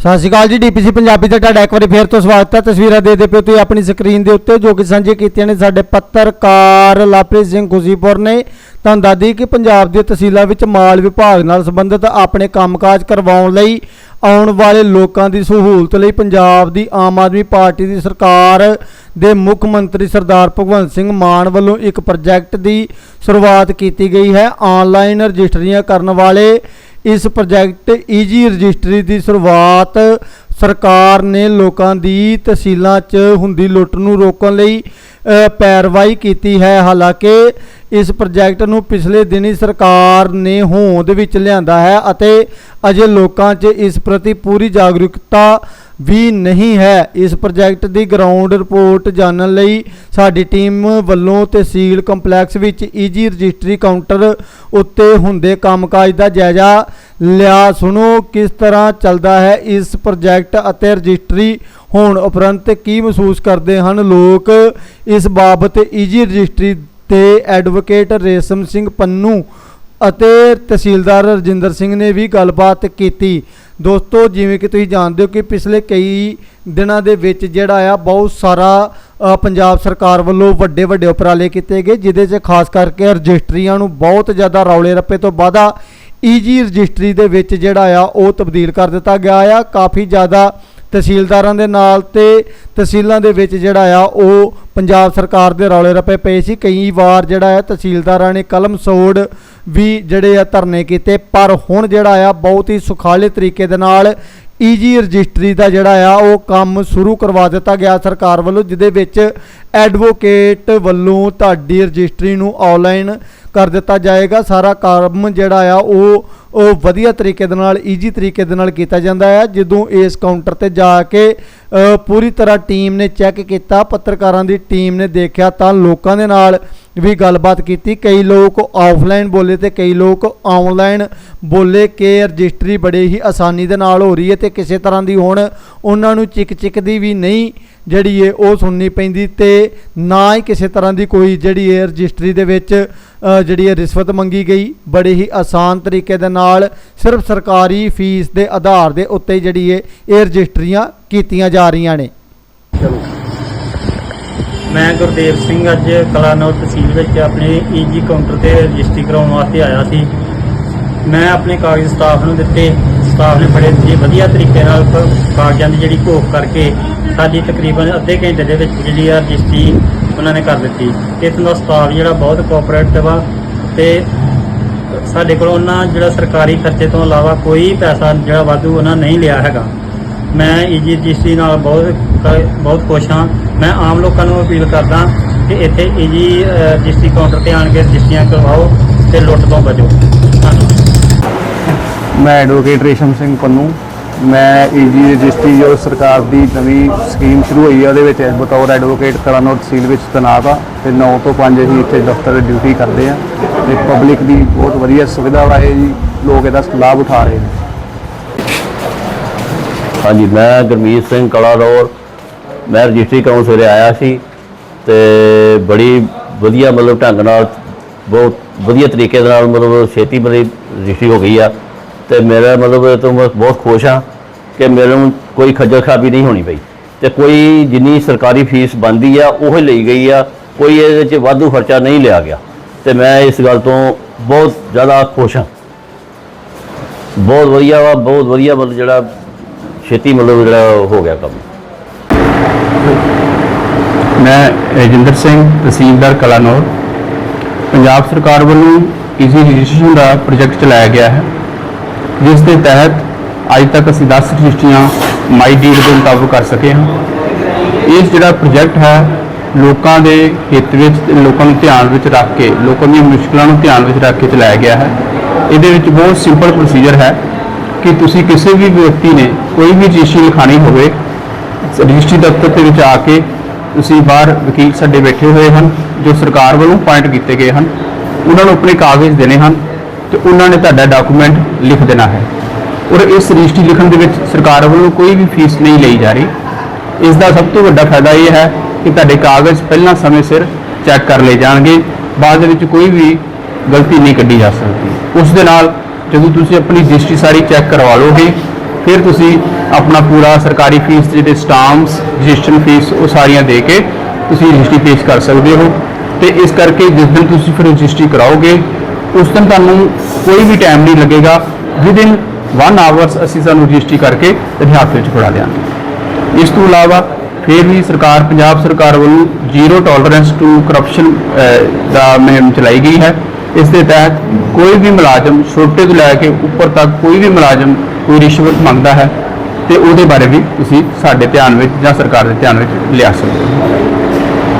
ਸਤਿ ਸ਼੍ਰੀ ਅਕਾਲ ਜੀ, ਡੀਪੀਸੀ ਪੰਜਾਬੀ ਤੇ ਤੁਹਾਡਾ ਇੱਕ ਵਾਰੀ ਫੇਰ ਤੋਂ ਸਵਾਗਤ ਹੈ। ਤਸਵੀਰਾਂ ਦੇ ਦੇ ਪਿਓ ਤੁਸੀਂ ਆਪਣੀ ਸਕਰੀਨ ਦੇ ਉੱਤੇ, ਜੋ ਕਿ ਸਾਂਝੇ ਕੀਤੀਆਂ ਨੇ ਸਾਡੇ ਪੱਤਰਕਾਰ ਲਾਪ੍ਰੀਤ ਸਿੰਘ ਖੁਸ਼ੀਪੁਰ ਨੇ। ਤੁਹਾਨੂੰ ਦੱਸਦੀ ਕਿ ਪੰਜਾਬ ਦੀਆਂ ਤਹਿਸੀਲਾਂ ਵਿੱਚ ਮਾਲ ਵਿਭਾਗ ਨਾਲ ਸੰਬੰਧਿਤ ਆਪਣੇ ਕੰਮਕਾਜ ਕਰਵਾਉਣ ਲਈ ਆਉਣ ਵਾਲੇ ਲੋਕਾਂ ਦੀ ਸਹੂਲਤ ਲਈ ਪੰਜਾਬ ਦੀ ਆਮ ਆਦਮੀ ਪਾਰਟੀ ਦੀ ਸਰਕਾਰ ਦੇ ਮੁੱਖ ਮੰਤਰੀ ਸਰਦਾਰ ਭਗਵੰਤ ਸਿੰਘ ਮਾਨ ਵੱਲੋਂ ਇੱਕ ਪ੍ਰੋਜੈਕਟ ਦੀ ਸ਼ੁਰੂਆਤ ਕੀਤੀ ਗਈ ਹੈ। ਆਨਲਾਈਨ ਰਜਿਸਟਰੀਆਂ ਕਰਨ ਵਾਲੇ ਇਸ ਪ੍ਰੋਜੈਕਟ ਈਜੀ ਰਜਿਸਟਰੀ ਦੀ ਸ਼ੁਰੂਆਤ ਸਰਕਾਰ ਨੇ ਲੋਕਾਂ ਦੀ ਤਹਿਸੀਲਾਂ 'ਚ ਹੁੰਦੀ ਲੁੱਟ ਨੂੰ ਰੋਕਣ ਲਈ ਪੈਰਵਾਈ ਕੀਤੀ ਹੈ। ਹਾਲਾਂਕਿ ਇਸ ਪ੍ਰੋਜੈਕਟ ਨੂੰ ਪਿਛਲੇ ਦਿਨੀ ਸਰਕਾਰ ਨੇ ਹੋਂਦ ਵਿੱਚ ਲਿਆਂਦਾ ਹੈ ਅਤੇ ਅਜੇ ਲੋਕਾਂ 'ਚ ਇਸ ਪ੍ਰਤੀ ਪੂਰੀ ਜਾਗਰੂਕਤਾ ਵੀ ਨਹੀਂ ਹੈ। ਇਸ ਪ੍ਰੋਜੈਕਟ ਦੀ ਗਰਾਊਂਡ ਰਿਪੋਰਟ ਜਾਣਨ ਲਈ ਸਾਡੀ ਟੀਮ ਵੱਲੋਂ ਤਹਿਸੀਲ ਕੰਪਲੈਕਸ ਵਿੱਚ ਈਜੀ ਰਜਿਸਟਰੀ ਕਾਊਂਟਰ ਉੱਤੇ ਹੁੰਦੇ ਕੰਮਕਾਜ ਦਾ ਜਾਇਜ਼ਾ ਲਿਆ। ਸੁਣੋ ਕਿਸ ਤਰ੍ਹਾਂ ਚੱਲਦਾ ਹੈ ਇਸ ਪ੍ਰੋਜੈਕਟ ਅਤੇ ਰਜਿਸਟਰੀ। ਹੋਣ ਉਪਰੰਤ ਕੀ ਮਹਿਸੂਸ ਕਰਦੇ ਹਨ ਲੋਕ? ਇਸ ਬਾਬਤ ਈਜੀ ਰਜਿਸਟਰੀ ਤੇ ਐਡਵੋਕੇਟ ਰੇਸ਼ਮ ਸਿੰਘ ਪੰਨੂ ਅਤੇ ਤਹਿਸੀਲਦਾਰ ਰਜਿੰਦਰ ਸਿੰਘ ਨੇ ਵੀ ਗੱਲਬਾਤ ਕੀਤੀ। ਦੋਸਤੋ, ਜਿਵੇਂ ਕਿ ਤੁਸੀਂ ਜਾਣਦੇ ਹੋ ਕਿ ਪਿਛਲੇ ਕਈ ਦਿਨਾਂ ਦੇ ਵਿੱਚ ਜਿਹੜਾ ਆ, ਬਹੁਤ ਸਾਰਾ ਪੰਜਾਬ ਸਰਕਾਰ ਵੱਲੋਂ ਵੱਡੇ ਵੱਡੇ ਉਪਰਾਲੇ ਕੀਤੇ ਗਏ, ਜਿਹਦੇ 'ਚ ਖਾਸ ਕਰਕੇ ਰਜਿਸਟਰੀਆਂ ਨੂੰ ਬਹੁਤ ਜ਼ਿਆਦਾ ਰੌਲੇ ਰੱਪੇ ਤੋਂ ਬਾਅਦਾ ਈਜੀ ਰਜਿਸਟਰੀ ਦੇ ਵਿੱਚ ਜਿਹੜਾ ਆ, ਉਹ ਤਬਦੀਲ ਕਰ ਦਿੱਤਾ ਗਿਆ ਆ। ਕਾਫੀ ਜ਼ਿਆਦਾ ਤਹਿਸੀਲਦਾਰਾਂ ਦੇ ਨਾਲ ਤੇ ਤਹਿਸੀਲਾਂ ਦੇ ਵਿੱਚ ਜਿਹੜਾ ਆ, ਉਹ ਪੰਜਾਬ ਸਰਕਾਰ ਦੇ ਰੌਲੇ ਰੱਪੇ ਪਏ ਸੀ। ਕਈ ਵਾਰ ਜਿਹੜਾ ਆ, ਤਹਿਸੀਲਦਾਰਾਂ ਨੇ ਕਲਮ ਸੋੜ ਵੀ ਜਿਹੜੇ ਆ ਧਰਨੇ ਕੀਤੇ, ਪਰ ਹੁਣ ਜਿਹੜਾ ਆ ਬਹੁਤ ਹੀ ਸੁਖਾਲੇ ਤਰੀਕੇ ਦੇ ਨਾਲ ਈਜੀ ਰਜਿਸਟਰੀ ਦਾ ਜਿਹੜਾ ਆ, ਉਹ ਕੰਮ ਸ਼ੁਰੂ ਕਰਵਾ ਦਿੱਤਾ ਗਿਆ ਸਰਕਾਰ ਵੱਲੋਂ, ਜਿਹਦੇ ਵਿੱਚ ਐਡਵੋਕੇਟ ਵੱਲੋਂ ਤੁਹਾਡੀ ਰਜਿਸਟਰੀ ਨੂੰ ਆਨਲਾਈਨ ਕਰ ਦਿੱਤਾ ਜਾਏਗਾ। ਸਾਰਾ ਕੰਮ ਜਿਹੜਾ ਆ, ਉਹ ਉਹ ਵਧੀਆ ਤਰੀਕੇ ਦੇ ਨਾਲ ਈਜੀ ਤਰੀਕੇ ਦੇ ਨਾਲ ਕੀਤਾ ਜਾਂਦਾ ਹੈ ਜਦੋਂ ਇਸ ਕਾਊਂਟਰ ਤੇ ਜਾ ਕੇ ਪੂਰੀ ਤਰ੍ਹਾਂ ਟੀਮ ਨੇ ਚੈੱਕ ਕੀਤਾ, ਪੱਤਰਕਾਰਾਂ ਦੀ ਟੀਮ ਨੇ ਦੇਖਿਆ, ਤਾਂ ਲੋਕਾਂ ਦੇ ਨਾਲ ਵੀ ਗੱਲਬਾਤ ਕੀਤੀ। ਕਈ ਲੋਕ ਆਫਲਾਈਨ ਬੋਲੇ ਤੇ ਕਈ ਲੋਕ ਆਨਲਾਈਨ ਬੋਲੇ। ਕਿ ਰਜਿਸਟਰੀ ਬੜੇ ਹੀ ਆਸਾਨੀ ਦੇ ਨਾਲ ਹੋ ਰਹੀ ਹੈ ਤੇ ਕਿਸੇ ਤਰ੍ਹਾਂ ਦੀ ਹੁਣ ਉਹਨਾਂ ਨੂੰ ਚਿਕ ਚਿਕ ਦੀ ਵੀ ਨਹੀਂ ਜਿਹੜੀ ਏ ਉਹ ਸੁਣਨੀ ਪੈਂਦੀ ਤੇ ਨਾ ਹੀ ਕਿਸੇ ਤਰ੍ਹਾਂ ਦੀ ਕੋਈ ਜਿਹੜੀ ਏ ਰਜਿਸਟਰੀ ਦੇ ਵਿੱਚ ਜਿਹੜੀ ਹੈ ਰਿਸ਼ਵਤ ਮੰਗੀ ਗਈ। ਬੜੇ ਹੀ ਆਸਾਨ ਤਰੀਕੇ ਦੇ ਨਾਲ ਸਿਰਫ ਸਰਕਾਰੀ ਫੀਸ ਦੇ ਆਧਾਰ ਦੇ ਉੱਤੇ ਜਿਹੜੀ ਏ ਇਹ ਰਜਿਸਟਰੀਆਂ ਕੀਤੀਆਂ ਜਾ ਰਹੀਆਂ ਨੇ। ਮੈਂ ਗੁਰਦੇਵ ਸਿੰਘ ਅੱਜ ਕਲਾਨੌਰ ਤਹਿਸੀਲ ਵਿੱਚ ਆਪਣੇ ਈਜੀ ਕਾਊਂਟਰ ਤੇ ਰਜਿਸਟਰੀ ਕਰਾਉਣ ਵਾਸਤੇ ਆਇਆ ਸੀ। ਮੈਂ ਆਪਣੇ ਕਾਗਜ਼ ਸਟਾਫ ਨੂੰ ਦਿੱਤੇ। ਸਟਾਫ ਨੇ ਬੜੇ ਜੀ ਵਧੀਆ ਤਰੀਕੇ ਨਾਲ ਕਾਗਜ਼ਾਂ ਦੀ ਜਿਹੜੀ ਘੋਖ ਕਰਕੇ ਸਾਡੀ ਤਕਰੀਬਨ ਅੱਧੇ ਘੰਟੇ ਦੇ ਵਿੱਚ ਜਿਹੜੀ ਆ ਰਜਿਸਟਰੀ ਉਹਨਾਂ ਨੇ ਕਰ ਦਿੱਤੀ। ਇਸ ਦਾ ਸਟਾਫ ਜਿਹੜਾ ਬਹੁਤ ਕੋਆਪਰੇਟਿਵ ਆ ਤੇ ਸਾਡੇ ਕੋਲ ਉਹਨਾਂ ਜਿਹੜਾ ਸਰਕਾਰੀ ਖਰਚੇ ਤੋਂ ਇਲਾਵਾ ਕੋਈ ਪੈਸਾ ਜਿਹੜਾ ਵਾਧੂ ਉਹਨਾਂ ਨਹੀਂ ਲਿਆ ਹੈਗਾ। ਮੈਂ ਈਜੀ ਰਜਿਸਟਰੀ ਨਾਲ ਬਹੁਤ ਬਹੁਤ ਖੁਸ਼ ਹਾਂ। ਮੈਂ ਆਮ ਲੋਕਾਂ ਨੂੰ ਅਪੀਲ ਕਰਦਾ ਕਿ ਇੱਥੇ ਈਜੀ ਰਜਿਸਟਰੀ ਕਾਊਂਟਰ ਤੇ ਆਣ ਕੇ ਰਜਿਸਟਰੀਆਂ ਕਰਵਾਓ ਤੇ ਲੁੱਟ ਤੋਂ ਬਚੋ। ਮੈਂ ਐਡਵੋਕੇਟ ਰੇਸ਼ਮ ਸਿੰਘ ਪੰਨੂ। ਮੈਂ ਈਜੀ ਰਜਿਸਟਰੀ ਜੋ ਸਰਕਾਰ ਦੀ ਨਵੀਂ ਸਕੀਮ ਸ਼ੁਰੂ ਹੋਈ ਹੈ ਉਹਦੇ ਵਿੱਚ ਬਤੌਰ ਐਡਵੋਕੇਟ ਕਲਾਨੌਰ ਤਹਿਸੀਲ ਵਿੱਚ ਤੈਨਾਤ ਆ ਤੇ 9 ਤੋਂ 5 ਅਸੀਂ ਇੱਥੇ ਦਫ਼ਤਰ ਡਿਊਟੀ ਕਰਦੇ ਆ ਤੇ ਪਬਲਿਕ ਦੀ ਬਹੁਤ ਵਧੀਆ ਸੁਵਿਧਾ ਵਾ ਇਹ ਜੀ, ਲੋਕ ਇਹਦਾ ਲਾਭ ਉਠਾ ਰਹੇ ਨੇ। ਹਾਂਜੀ, ਮੈਂ ਗੁਰਮੀਤ ਸਿੰਘ ਕਲਾਰੌਰ ਮੈਂ ਰਜਿਸਟਰੀ ਕਰਾਉਣ ਸਵੇਰੇ ਆਇਆ ਸੀ ਤੇ ਬੜੀ ਵਧੀਆ ਮਤਲਬ ਢੰਗ ਨਾਲ, ਬਹੁਤ ਵਧੀਆ ਤਰੀਕੇ ਦੇ ਨਾਲ ਮਤਲਬ ਛੇਤੀ ਮੇਰੀ ਰਜਿਸਟਰੀ ਹੋ ਗਈ ਆ ਤੇ ਮੇਰਾ ਮਤਲਬ ਇਹ ਤੋਂ ਮੈਂ ਬਹੁਤ ਖੁਸ਼ ਹਾਂ ਕਿ ਮੈਨੂੰ ਕੋਈ ਖੱਜਲ ਖਰਾਬੀ ਨਹੀਂ ਹੋਣੀ ਪਈ ਤੇ ਕੋਈ ਜਿੰਨੀ ਸਰਕਾਰੀ ਫੀਸ ਬਣਦੀ ਆ, ਉਹ ਹੀ ਲਈ ਗਈ ਆ, ਕੋਈ ਇਹਦੇ 'ਚ ਵਾਧੂ ਖਰਚਾ ਨਹੀਂ ਲਿਆ ਗਿਆ ਤੇ ਮੈਂ ਇਸ ਗੱਲ ਤੋਂ ਬਹੁਤ ਜ਼ਿਆਦਾ ਖੁਸ਼ ਹਾਂ ਬਹੁਤ ਵਧੀਆ ਵਾ, ਬਹੁਤ ਵਧੀਆ ਮਤਲਬ ਜਿਹੜਾ ਛੇਤੀ ਮਤਲਬ ਜਿਹੜਾ ਹੋ ਗਿਆ ਕੰਮ? ਮੈਂ ਰਜਿੰਦਰ ਸਿੰਘ, ਤਹਿਸੀਲਦਾਰ ਕਲਾਨੌਰ। ਪੰਜਾਬ ਸਰਕਾਰ ਵੱਲੋਂ ਈਜ਼ੀ ਰਜਿਸਟ੍ਰੇਸ਼ਨ ਦਾ ਪ੍ਰੋਜੈਕਟ ਚਲਾਇਆ ਗਿਆ ਹੈ। ਜਿਸ ਦੇ ਤਹਿਤ ਅੱਜ ਤੱਕ ਅਸੀਂ 10 ਰਜਿਸਟਰੀਆਂ ਮਾਈ ਡੀਡ ਦੇ ਮੁਤਾਬਕ ਕਰ ਸਕੇ ਹਾਂ। ਇਸ ਜਿਹੜਾ ਪ੍ਰੋਜੈਕਟ ਹੈ, ਲੋਕਾਂ ਦੇ ਹਿੱਤ ਵਿੱਚ ਤੇ ਲੋਕਾਂ ਨੂੰ ਧਿਆਨ ਵਿੱਚ ਰੱਖ ਕੇ, ਲੋਕਾਂ ਦੀਆਂ ਮੁਸ਼ਕਲਾਂ ਨੂੰ ਧਿਆਨ ਵਿੱਚ ਰੱਖ ਕੇ ਚਲਾਇਆ ਗਿਆ ਹੈ। ਇਹਦੇ ਵਿੱਚ ਬਹੁਤ ਸਿੰਪਲ ਪ੍ਰੋਸੀਜਰ ਹੈ। ਕਿ ਤੁਸੀਂ ਕਿਸੇ ਵੀ ਵਿਅਕਤੀ ਨੇ ਕੋਈ ਵੀ ਰਜਿਸਟਰੀ ਲਿਖਾਣੀ ਹੋਵੇ, ਰਜਿਸਟਰੀ ਦਫ਼ਤਰ ਦੇ ਵਿੱਚ ਆ ਕੇ ਤੁਸੀਂ ਬਾਹਰ ਵਕੀਲ ਸਾਡੇ ਬੈਠੇ ਹੋਏ ਹਨ, ਜੋ ਸਰਕਾਰ ਵੱਲੋਂ ਅਪਾਇੰਟ ਕੀਤੇ ਗਏ ਹਨ, ਉਹਨਾਂ ਨੂੰ ਆਪਣੇ ਕਾਗਜ਼ ਦੇਣੇ ਹਨ ਤੇ ਉਹਨਾਂ ਨੇ ਤੁਹਾਡਾ ਡਾਕੂਮੈਂਟ ਲਿਖ ਦੇਣਾ ਹੈ। ਔਰ ਇਸ ਰਜਿਸਟਰੀ ਲਿਖਣ ਦੇ ਵਿੱਚ ਸਰਕਾਰ ਵੱਲੋਂ ਕੋਈ ਵੀ ਫੀਸ ਨਹੀਂ ਲਈ ਜਾ ਰਹੀ। ਇਸ ਦਾ ਸਭ ਤੋਂ ਵੱਡਾ ਫਾਇਦਾ ਇਹ ਹੈ ਕਿ ਤੁਹਾਡੇ ਕਾਗਜ਼ ਪਹਿਲਾਂ ਸਮੇਂ ਸਿਰ ਚੈੱਕ ਕਰ ਲਏ ਜਾਣਗੇ, ਬਾਅਦ ਵਿੱਚ ਕੋਈ ਵੀ ਗਲਤੀ ਨਹੀਂ ਕੱਢੀ ਜਾ ਸਕਦੀ। ਉਸ ਦੇ ਨਾਲ ਜਦੋਂ ਤੁਸੀਂ ਆਪਣੀ ਰਜਿਸਟਰੀ ਸਾਰੀ ਚੈੱਕ ਕਰਵਾ ਲਓਗੇ, ਫਿਰ ਤੁਸੀਂ ਆਪਣਾ ਪੂਰਾ ਸਰਕਾਰੀ ਫੀਸ ਜਿਹੜੇ ਸਟਾਂਪਸ ਰਜਿਸਟ੍ਰੇਸ਼ਨ ਫੀਸ ਉਹ ਸਾਰੀਆਂ ਦੇ ਕੇ ਤੁਸੀਂ ਰਜਿਸਟਰੀ ਪੇਸ਼ ਕਰ ਸਕਦੇ ਹੋ। ਤੇ ਇਸ ਕਰਕੇ ਜਿਸ ਦਿਨ ਤੁਸੀਂ ਫਿਰ ਰਜਿਸਟਰੀ ਕਰਾਓਗੇ, ਉਸ ਦਿਨ ਤੁਹਾਨੂੰ ਕੋਈ ਵੀ ਟਾਈਮ ਨਹੀਂ ਲੱਗੇਗਾ। ਵਿਦਿਨ 1 ਆਵਰਸ ਅਸੀਂ ਸਾਨੂੰ ਰਜਿਸਟਰੀ ਕਰਕੇ ਤੁਹਾਡੇ ਵਿੱਚ ਫੜਾ ਦਿਆਂਗੇ। ਇਸ ਤੋਂ ਇਲਾਵਾ ਫਿਰ ਵੀ ਸਰਕਾਰ, ਪੰਜਾਬ ਸਰਕਾਰ ਵੱਲੋਂ ਜ਼ੀਰੋ ਟੋਲਰੈਂਸ ਟੂ ਕਰਪਸ਼ਨ ਦਾ ਮੁਹਿੰਮ ਚਲਾਈ ਗਈ ਹੈ। ਇਸ ਦੇ ਤਹਿਤ ਕੋਈ ਵੀ ਮੁਲਾਜ਼ਮ ਛੋਟੇ ਤੋਂ ਲੈ ਕੇ ਉੱਪਰ ਤੱਕ ਕੋਈ ਵੀ ਮੁਲਾਜ਼ਮ ਕੋਈ ਰਿਸ਼ਵਤ ਮੰਗਦਾ ਹੈ ਤੇ ਉਹਦੇ ਬਾਰੇ ਵੀ ਤੁਸੀਂ ਸਾਡੇ ਧਿਆਨ ਵਿੱਚ ਜਾਂ ਸਰਕਾਰ ਦੇ ਧਿਆਨ ਵਿੱਚ ਲਿਆ ਸਕਦੇ ਹੋ।